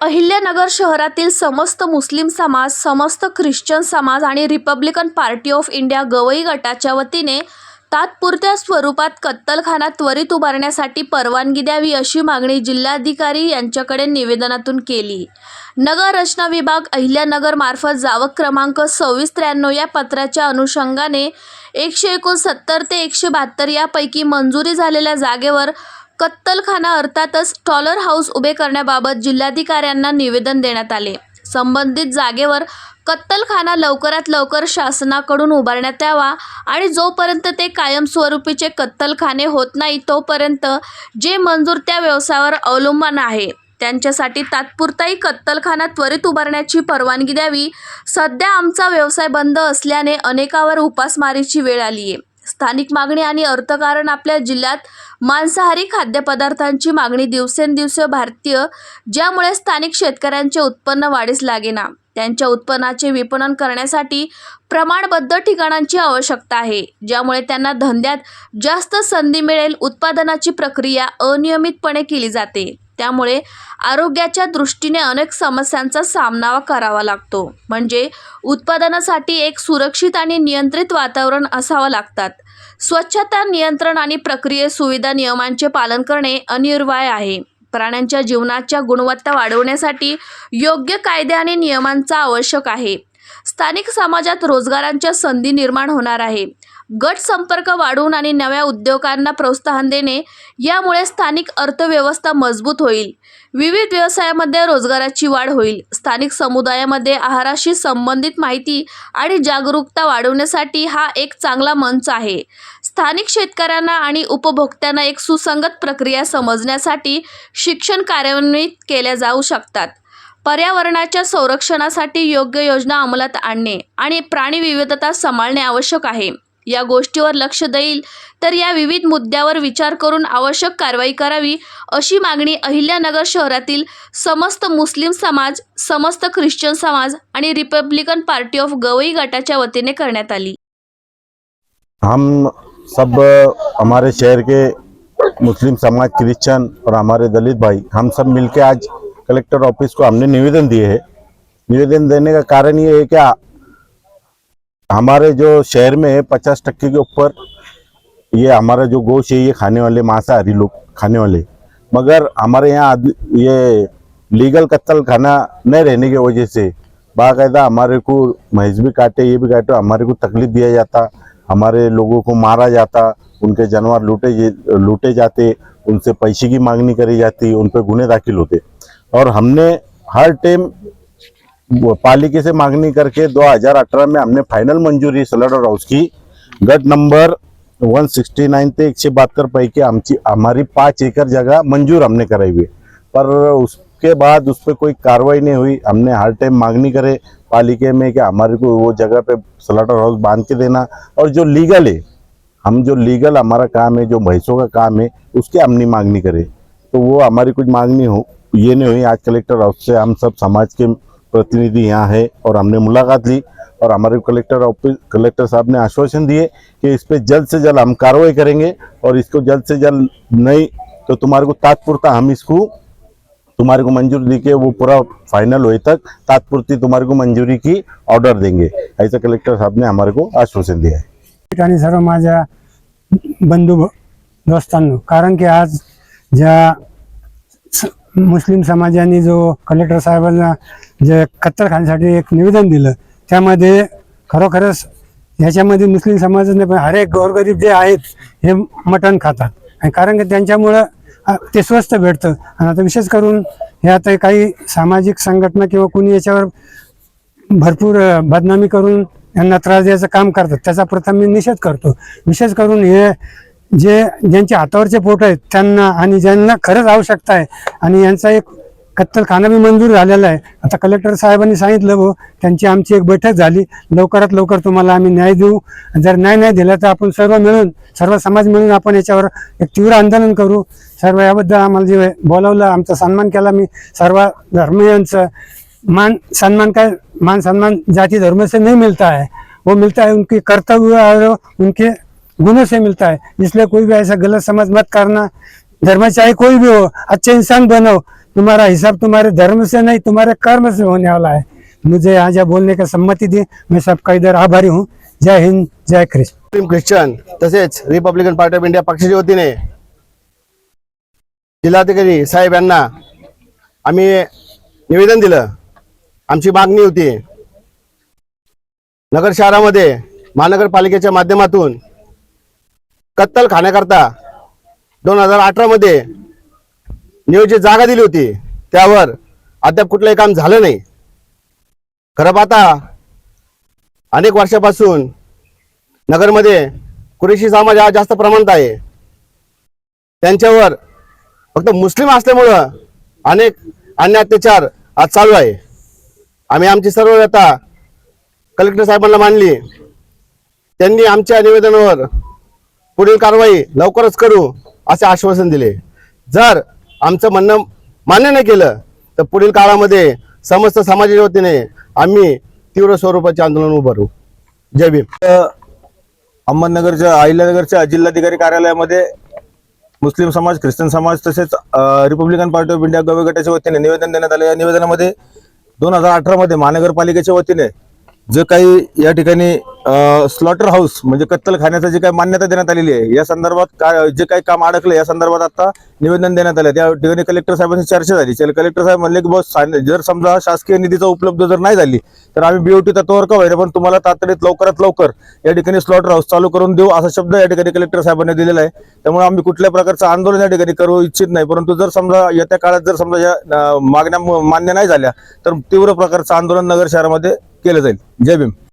अहिल्यानगर शहरातील समस्त मुस्लिम समाज समस्त ख्रिश्चन समाज आणि Republican party of India Gavai गटाच्या वतीने तात्पुरत्या स्वरूपात कत्तलखाना त्वरित उभारण्यासाठी परवानगी द्यावी अशी मागणी जिल्हाधिकारी यांच्याकडे निवेदनातून केली. नगर रचना विभाग अहिल्यानगर मार्फत जावक क्रमांक सव्वीस त्र्याण्णव या पत्राच्या अनुषंगाने एकशे एकोणसत्तर ते एकशे बहात्तर यापैकी मंजुरी झालेल्या जागेवर कत्तलखाना अर्थातच टॉलर हाऊस उभे करण्याबाबत जिल्हाधिकाऱ्यांना निवेदन देण्यात आले. संबंधित जागेवर कत्तलखाना लवकरात लवकर शासनाकडून उभारण्यात यावा आणि जोपर्यंत ते कायमस्वरूपीचे कत्तलखाने होत नाही तोपर्यंत जे मंजूर त्या व्यवसायावर अवलंबून आहे त्यांच्यासाठी तात्पुरताही कत्तलखाना त्वरित उभारण्याची परवानगी द्यावी. सध्या आमचा व्यवसाय बंद असल्याने अनेकावर उपासमारीची वेळ आली आहे स्थानिक मागणी आणि अर्थकारण आपल्या जिल्ह्यात मांसाहारी खाद्यपदार्थांची मागणी दिवसेंदिवस भारतीय ज्यामुळे स्थानिक शेतकऱ्यांचे उत्पन्न वाढीस लागेना. त्यांच्या उत्पन्नाचे विपणन करण्यासाठी प्रमाणबद्ध ठिकाणांची आवश्यकता आहे ज्यामुळे त्यांना धंद्यात जास्त संधी मिळेल उत्पादनाची प्रक्रिया अनियमितपणे केली जाते. त्यामुळे आरोग्याच्या दृष्टीने अनेक समस्यांचा सामना करावा लागतो. म्हणजे उत्पादनासाठी एक सुरक्षित आणि नियंत्रित वातावरण असावं लागतात. स्वच्छता नियंत्रण आणि प्रक्रिये सुविधा नियमांचे पालन करणे अनिवार्य आहे. प्राण्यांच्या जीवनाच्या गुणवत्ता वाढवण्यासाठी योग्य कायदे आणि नियमांचा आवश्यक आहे. स्थानिक समाजात रोजगारांच्या संधी निर्माण होणार आहे. गट संपर्क वाढवून आणि नव्या उद्योगांना प्रोत्साहन देणे यामुळे स्थानिक अर्थव्यवस्था मजबूत होईल. विविध व्यवसायामध्ये रोजगाराची वाढ होईल. स्थानिक समुदायामध्ये आहाराशी संबंधित माहिती आणि जागरूकता वाढवण्यासाठी हा एक चांगला मंच आहे. स्थानिक शेतकऱ्यांना आणि उपभोक्त्यांना एक सुसंगत प्रक्रिया समजण्यासाठी शिक्षण कार्यान्वित केल्या जाऊ शकतात. पर्यावरणाच्या संरक्षणासाठी योग्य योजना अंमलात आणणे आणि प्राणी विविधता सांभाळणे आवश्यक आहे. या गोष्टीवर लक्ष देईल तर या विविध मुद्द्यावर विचार करून आवश्यक कारवाई करावी अशी मागणी अहिल्यानगर शहरातील समस्त मुस्लिम समाज समस्त ख्रिश्चन समाज आणि रिपब्लिकन पार्टी ऑफ गवई गटाच्या वतीने करण्यात आली. हम सब हमारे शहर के मुस्लिम समाज क्रिश्चन और हमारे दलित भाई हम सब मिलके आज कलेक्टर ऑफिस को हमने निवेदन दिए है। निवेदन देने का कारण ये है कि हमारे जो शहर में पचास टक्के के ऊपर ये हमारा जो गोश है, ये खाने वाले मांसाहारी लोग खाने वाले। मगर हमारे यहाँ ये लीगल कत्ल खाना नहीं रहने की वजह से बाकायदा हमारे को भैंस भी काटे, ये भी काटे, हमारे को तकलीफ़ दिया जाता, हमारे लोगों को मारा जाता, उनके जानवर लूटे लूटे जाते, उनसे पैसे की मांगनी करी जाती, उन पर गुने दाखिल होते। और हमने हर टाइम पालिके से मांगनी करके 2018 में हमने फाइनल मंजूरी सलडर हाउस की गट नंबर 169 ते एकशे बहात्तर पैकी आमची हमारी पाँच एकड़ जगह मंजूर हमने कराई हुई पर उसके बाद उस पर कोई कार्रवाई नहीं हुई। हमने हर टाइम मांगनी करे पालिके में कि हमारे को वो जगह पे स्लटर हाउस बाँध के देना। और जो लीगल है, हम जो लीगल हमारा काम है, जो भैंसों का काम है, उसकी हमने मांगनी करे। तो वो हमारी कुछ मांगनी हो ये नहीं हुई। आज कलेक्टर हाउस से हम सब समाज के प्रतिनिधि यहाँ है और हमने मुलाकात ली और हमारे कलेक्टर ऑफ़िस कलेक्टर साहब ने आश्वासन दिए कि इस पर जल्द से जल्द हम कार्रवाई करेंगे और इसको जल्द से जल्द नहीं तो तुम्हारे को तात्पुरता हम इसको तुम्हारे को मंजूर दी के वो पूरा फाइनल हुए तक तात्पुरती तुम्हारे को मंजूरी की ऑर्डर देंगे। ऐसा कलेक्टर साहब ने हमारे को आश्वासन दिया है। सर्व माझ्या बंधू दोस्तांनो, कारण की आज ज्या मुस्लिम समाजाने जो कलेक्टर साहेबांना जे कत्तरखानसाठी एक निवेदन दिलं त्यामध्ये खरोखरच ह्याच्यामध्ये मुस्लिम समाजाने पण हरेक गोरगरीब जे आहेत हे मटण खातात. आणि कारण की त्यांच्यामुळं ते स्वस्त भेटतं. आणि आता विशेष करून हे आता काही सामाजिक संघटना किंवा कुणी याच्यावर भरपूर बदनामी करून यांना त्रास द्यायचं काम करतात त्याचा प्रथम मी निषेध करतो. विशेष करून हे जे ज्यांच्या हातावरचे पोट आहेत त्यांना आणि ज्यांना खरंच आवश्यकता आहे आणि यांचा एक कत्तलखाना बी मंजूर झालेला आहे. आता कलेक्टर साहेबांनी सांगितलं भाऊ त्यांची आमची एक बैठक झाली. लवकरात लवकर तुम्हाला आम्ही न्याय देऊ. जर न्याय नाही दिला तर आपण सर्व मिळून सर्व समाज मिळून आपण याच्यावर एक तीव्र आंदोलन करू. सर्व याबद्दल आम्हाला जे बोलावलं आमचा सन्मान केला मी. सर्व धर्मीयांचं मान सन्मान काय? मान सन्मान जाती धर्म से नहीं मिलता है वो मिलता है उनके कर्तव्य और उनके गुणों से मिलता है। इसलिए कोई भी ऐसा गलत समझ मत करना। धर्म चाहे कोई भी हो अच्छे इंसान बनो। तुम्हारा हिसाब तुम्हारे धर्म से नहीं तुम्हारे कर्म से होने वाला है। मुझे आज बोलने का सम्मति दी मैं सबका इधर आभारी हूँ। जय हिंद जय ख्रिस्त ख्रिश्चन तसेच रिपब्लिकन पार्टी ऑफ इंडिया पक्षाच्या वतीने जिल्हाधिकारी साहेब यांना आम्ही निवेदन दिलं. आमची मागणी होती नगर शहरामध्ये महानगरपालिकेच्या माध्यमातून कत्तल खाण्याकरता दोन हजार अठरामध्ये नियोजित जागा दिली होती. त्यावर अद्याप कुठलंही काम झालं नाही. खरं पाहता अनेक वर्षापासून नगरमध्ये कुरेशी समाज हा जास्त प्रमाणात आहे. त्यांच्यावर फक्त मुस्लिम असल्यामुळं अनेक अन्य अत्याचार आज चालू आहे. आम्ही आमची सर्व व्यथा कलेक्टर साहेबांना मांडली त्यांनी आमच्या निवेदनावर पुढील कारवाई लवकरच करू असे आश्वासन दिले. जर आमचं म्हणणं मान्य नाही केलं तर पुढील काळामध्ये समस्त समाजाच्या वतीने आम्ही तीव्र स्वरूपाचे आंदोलन उभारू जय भीम. अहमदनगरच्या अहिल्यानगरच्या जिल्हाधिकारी कार्यालयामध्ये मुस्लिम समाज ख्रिश्चन समाज तसेच रिपब्लिकन पार्टी ऑफ इंडिया गवे गटाच्या वतीने निवेदन देण्यात आले. या निवेदनामध्ये दोन हजार अठरामध्ये महानगरपालिकेच्या वतीने जे काही या ठिकाणी स्लॉटर हाऊस म्हणजे कत्तलखान्याचं जे काही मान्यता देण्यात आलेली आहे या संदर्भात का जे काही काम अडकलं या संदर्भात आता निवेदन देण्यात आलं. त्या ठिकाणी कलेक्टर साहेबांची चर्चा झाली. चल- कलेक्टर साहेब म्हणले की बस जर समजा शासकीय निधीचा उपलब्ध जर नाही झाली तर आम्ही बीओटी तत्वावर का होईना? पण तुम्हाला तातडीत लवकरात लवकर या ठिकाणी स्लॉटर हाऊस चालू करून देऊ असा शब्द या ठिकाणी कलेक्टर साहेबांनी दिलेला आहे. त्यामुळे आम्ही कुठल्या प्रकारचं आंदोलन या ठिकाणी करू इच्छित नाही. परंतु जर समजा येत्या काळात जर समजा या मागण्या म- मान्य नाही झाल्या तर तीव्र प्रकारचं आंदोलन नगर शहरामध्ये केलं जाईल. जय भीम.